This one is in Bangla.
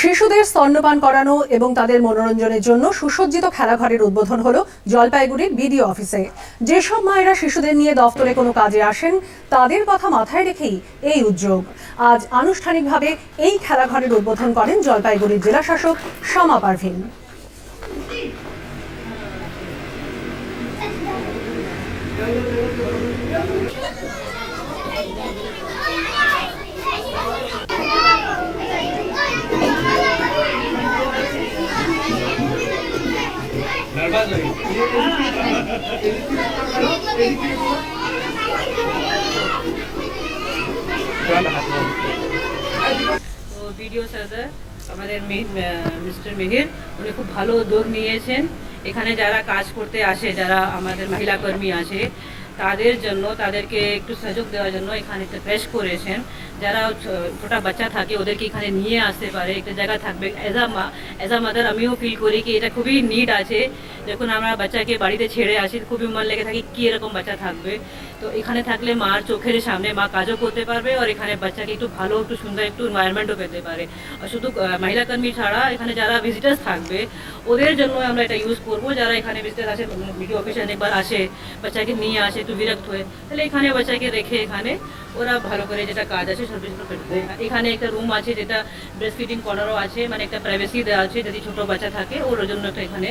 শিশুদের স্তন্যপান করানো এবং তাদের মনোরঞ্জনের জন্য সুসজ্জিত খেলাঘরের উদ্বোধন হলো জলপাইগুড়ির বিডিও অফিসে। যেসব মায়েরা শিশুদের নিয়ে দফতরে কোনো কাজে আসেন, তাদের কথা মাথায় রেখেই এই উদ্যোগ। আজ আনুষ্ঠানিকভাবে এই খেলাঘরের উদ্বোধন করেন জলপাইগুড়ির জেলাশাসক শমা পারভিন। তো ভিডিও স্যার আমাদের মিস্টার মিহির, উনি খুব ভালো উদ্যোগ নিয়েছেন। এখানে যারা কাজ করতে আসে, যারা আমাদের মহিলা কর্মী আছে তাদের জন্য, তাদেরকে একটু সুযোগ দেওয়ার জন্য এখানে ক্র্যাশ করেছেন। যারা ছোটা বাচ্চা থাকে, ওদেরকে এখানে নিয়ে আসতে পারে, একটা জায়গা থাকবে। অ্যাজ আ মা অ্যাজ আ মাদার আমিও ফিল করি কি এটা খুবই নিড আছে। যখন আমরা বাচ্চাকে বাড়িতে ছেড়ে আসি, খুবই মন লেগে থাকি কি এরকম বাচ্চা থাকবে। তো এখানে থাকলে মার চোখের সামনে মা কাজও করতে পারবে আর এখানে বাচ্চাকে একটু ভালো, একটু সুন্দর, একটু এনভায়রনমেন্টও পেতে পারে আর শুধু মহিলা কর্মী ছাড়া এখানে যারা ভিজিটার্স থাকবে, ওদের জন্য আমরা এটা ইউজ করব যারা এখানে ভিজিটার আসে ভিডিও অফিসে অনেকবার আসে, বাচ্চাকে নিয়ে আসে, একটু বিরক্ত হয়ে, তাহলে এখানে বাচ্চাকে রেখে এখানে ওরা ভালো করে যেটা কাজ আছে পারে। এখানে একটা রুম আছে যেটা ব্রেস্ট ফিডিং কর্নারও আছে মানে একটা প্রাইভেসি দেওয়া আছে, যদি ছোট বাচ্চা থাকে, ওর জন্য তো এখানে